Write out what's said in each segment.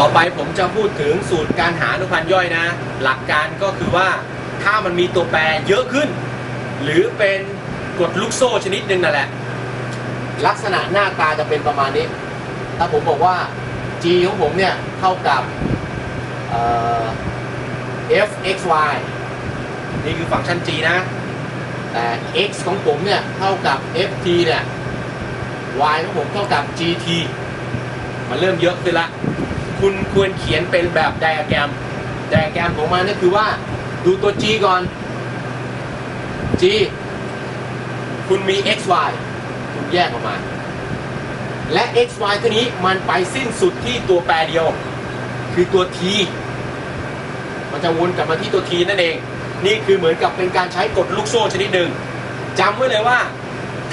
ต่อไปผมจะพูดถึงสูตรการหาอนุพันธ์ย่อยนะ หลักการก็คือว่าถ้ามันมีตัวแปรเยอะขึ้น หรือเป็นกดลูกโซ่ชนิดหนึ่งนั่นแหละ ลักษณะหน้าตาจะเป็นประมาณนี้ ถ้าผมบอกว่า g ของผมเนี่ยเท่ากับ f x y นี่คือฟังก์ชัน g นะ แต่ x ของผมเนี่ยเท่ากับ f t เนี่ย y ของผมเท่ากับ g t มันเริ่มเยอะขึ้นละ คุณควรเขียนเป็นแบบไดอะแกรมไดอะแกรมของมันก็คือว่าดูตัว g ก่อน g คุณมี x y คุณแยกออกมา และ x y ตัวนี้มันไปสิ้นสุดที่ตัวแปรเดียว คือตัว t มันจะวนกลับมาที่ตัว t นั่นเอง นี่คือเหมือนกับเป็นการใช้กฎลูกโซ่ชนิดหนึ่งจำไว้เลยว่า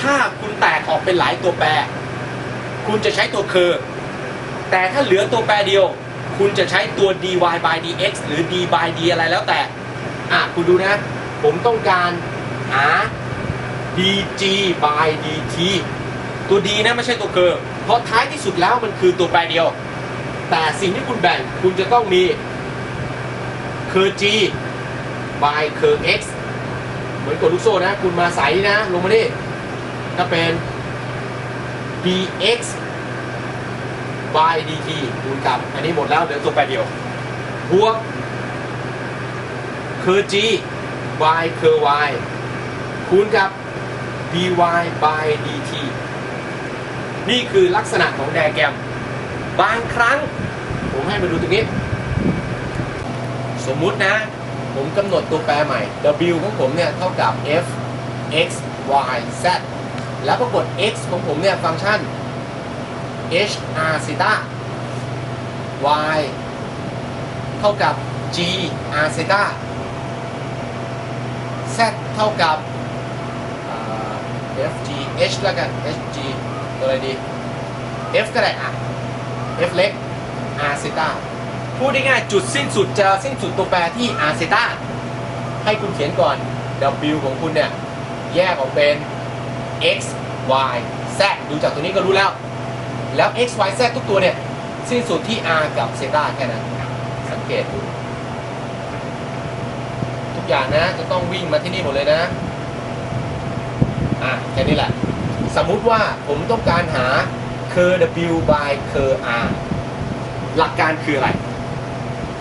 ถ้าคุณแตกออกเป็นหลายตัวแปร คุณจะใช้ตัวเคอร์ แต่ถ้าเหลือตัวแปรเดียว คุณจะใช้ตัว dy by dx หรือ d by d อะไรแล้วแต่ อะ คุณดูนะ ผมต้องการหา dg by dt ตัว d นะไม่ใช่ตัวเคอร์เพราะท้ายที่สุดแล้วมันคือตัวแปรเดียว แต่สิ่งที่คุณแบ่งคุณจะต้องมีเคอร์ g by เคอร์ x เหมือนกดลูกโซ่นะ คุณมาใส่นะ ลงมาดิก็เป็น dx by dt คูณกับ อันนี้หมดแล้วเหลือตัวแปรเดียวบวกคือ g by คือ y คูณกับ dy by dt นี่คือลักษณะของไดแกรม บางครั้ง ผมให้มาดูตรงนี้ สมมุตินะ ผมกำหนดตัวแปรใหม่ w ของผมเนี่ย เท่ากับ f x y z แล้วปรากฏ x ของผมเนี่ย ฟังก์ชัน h r ซีตา y เท่ากับ g r ซีตา z เท่ากับ f g h แล้วกัน h g ตัวอะไรดี f ก็ได้อะ f เล็ก r ซีตาพูดง่ายๆจุดสิ้นสุดจะสิ้นสุดตัวแปรที่ r ซีตาให้คุณเขียนก่อน w ของคุณเนี่ย แยกออกเป็น x y z ดูจากตัวนี้ก็รู้แล้ว แล้ว x y z ทุกตัวเนี่ย สิ้นสุดที่ r กับเซต้าแค่นั้น สังเกตดูทุกอย่างนะ จะต้องวิ่งมาที่นี่หมดเลยนะ อะ แค่นี้แหละ สมมุติว่าผมต้องการหา curl w by curl r หลักการคืออะไร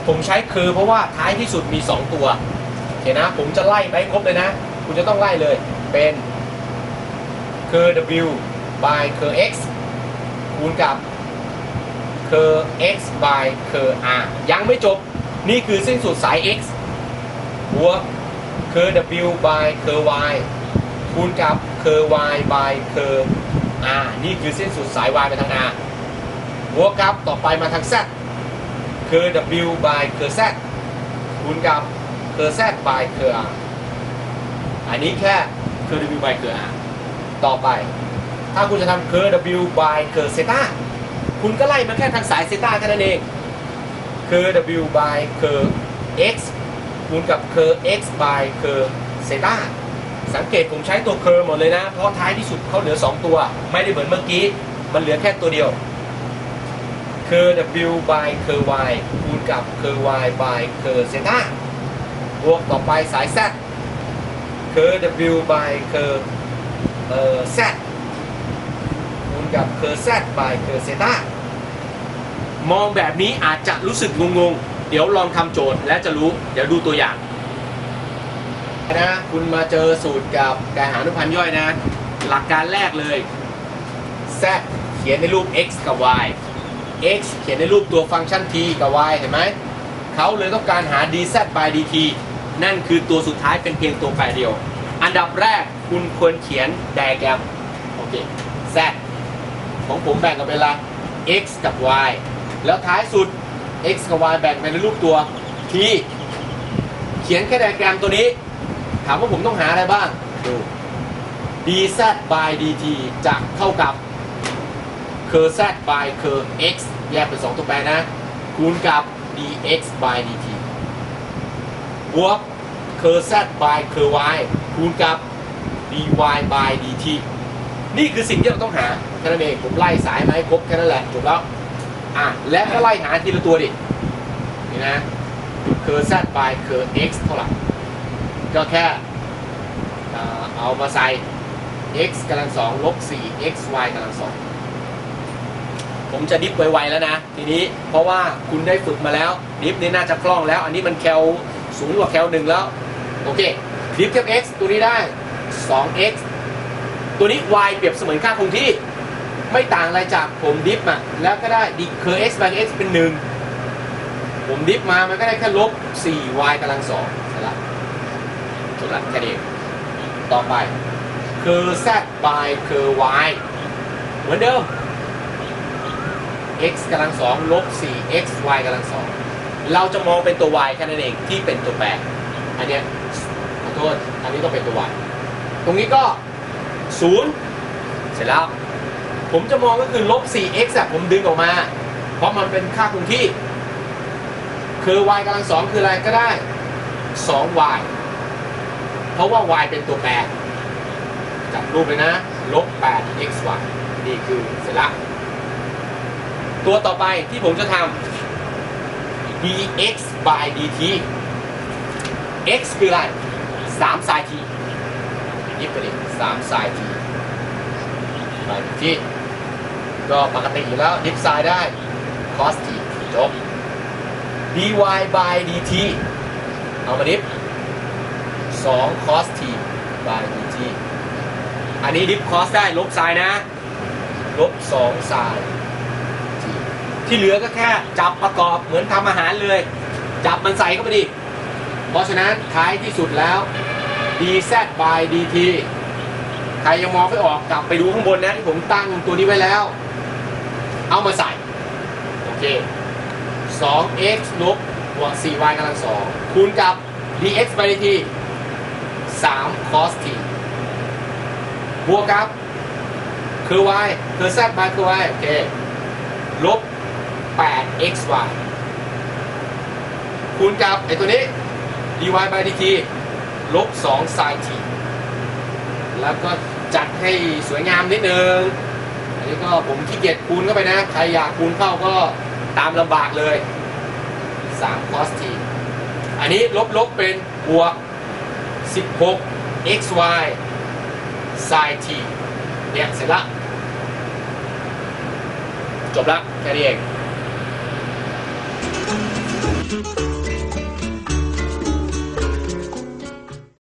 ผมใช้ curl เพราะว่าท้ายที่สุดมี 2 ตัวโอเคนะ ผมจะไล่ไปครบเลยนะ คุณจะต้องไล่เลย เป็น curl w by curl x คูณกับ cur x by cur r ยังไม่จบ นี่คือสิ้นสุดสาย x บวก cur w by cur y คูณกับ cur y by cur r นี่คือสิ้นสุดสาย y ไปทาง r บวกกับต่อไปมาทาง z คือ w by คือ z คูณกับคือ z by คือ r อันนี้แค่คือ w by คือ r ต่อไป ถ้าคุณจะทำ curl w by curl zeta คุณก็ไล่มาแค่ทางสาย zeta แค่นั้นเอง curl w by curl x คูณกับ curl x by curl zeta สังเกตผมใช้ตัว curl หมดเลยนะ เพราะท้ายที่สุดเขาเหลือ 2 ตัว ไม่ได้เหมือนเมื่อกี้ มันเหลือแค่ตัวเดียว curl w by curl y คูณกับ curl y by curl zeta บวกต่อไปสาย z curl w by curl เอ่อ z คูณกับ curl z by curl zeta มองแบบนี้อาจจะรู้สึกงงๆ เดี๋ยวลองทำโจทย์และจะรู้ เดี๋ยวดูตัวอย่างนะคุณมาเจอสูตรกับการหาอนุพันธ์ย่อยนะ หลักการแรกเลย z เขียนในรูป x กับ y x เขียนในรูปตัวฟังก์ชัน t กับ y เห็นไหม เขาเลยต้องการหา dz by dt นั่นคือตัวสุดท้ายเป็นเพียงตัวแปรเดียว อันดับแรกคุณควรเขียนไดอะแกรมโอเค z ของผมแบ่งกันเป็นอะไร x กับ y แล้วท้ายสุด x กับ y แบ่งเป็นรูปตัว t เขียนแค่ไดอะแกรมตัวนี้ ถามว่าผมต้องหาอะไรบ้าง ดู dz by dt จะเท่ากับ cur z by cur x แยกเป็น 2 ตัวแปรนะ คูณกับ dx by dt บวก cur z by cur y คูณกับ dy by dt นี่คือสิ่งที่เราต้องหาแค่นั้นเองผมไล่สายมาให้ครบแค่นั้นแหละจบแล้วอะและก็ไล่หาทีละตัวดินี่นะเคอร์ z by เคอร์ x เท่าไหร่ก็แค่เอามาใส่ x กำลังสองลบ4 x y กำลังสองผมจะดิฟไวๆแล้วนะ ทีนี้เพราะว่าคุณได้ฝึกมาแล้ว ดิฟนี่น่าจะคล่องแล้ว อันนี้มันแคลสูงกว่าแคลหนึ่งแล้ว โอเค ดิฟเทียบ x ตัวนี้ได้ 2x ตัวนี้ y เปรียบเสมือนค่าคงที่ ไม่ต่างอะไรจากผมดิฟอะแล้วก็ได้ดิเคอร์ x by x เป็น 1 ผมดิฟมามันก็ได้แค่ลบ 4y กำลังสองใช่ละจบละแค่นี้ต่อไปคือ z by คือ y เหมือนเดิม x กำลังสองลบ 4x y กำลังสองเราจะมองเป็นตัว y แค่นั้นเองที่เป็นตัวแปรอันเนี้ยขอโทษ อันนี้ต้องเป็นตัว y ตรงนี้ก็ 0เสร็จแล้ว ผมจะมองก็คือลบ 4x อะผมดึงออกมา เพราะมันเป็นค่าคงที่ คือ y กำลังสองคืออะไรก็ได้ 2y เพราะว่า y เป็นตัวแปรจับรูปเลยนะลบ 8xy นี่คือเสร็จและตัวต่อไปที่ผมจะทำ dx by dt x คืออะไร3 sin t ยิบไปดิ3 sin t by dt ก็ปกติอยู่แล้วดิฟไซน์ได้ cos t จบ dy by dt เอามาดิฟ2 cos t by dt อันนี้ดิฟ cos ได้ลบไซน์นะ ลบ2ไซน์ที่เหลือก็แค่จับประกอบเหมือนทำอาหารเลย จับมันใส่เข้าไปดิ เพราะฉะนั้นท้ายที่สุดแล้ว dz by dt ใครยังมองไม่ออกกลับไปดูข้างบนนะที่ผมตั้งตัวนี้ไว้แล้ว เอามาใส่ โอเค 2x ลบบวก 4y กำลังสองคูณกับ dx by dt 3 cos t บวกกับ คือ y คือ z by คือ y โอเค ลบ 8xy คูณกับไอตัวนี้ dy by dt ลบ2 sin t แล้วก็จัดให้สวยงามนิดนึง อันนี้ก็ผมขี้เกียจคูณเข้าไปนะ ใครอยากคูณเข้าก็ตามลำบากเลย3 cos t อันนี้ลบลบเป็นบวก 16 xy sin t เนี่ยเสร็จละ จบละแค่นี้เอง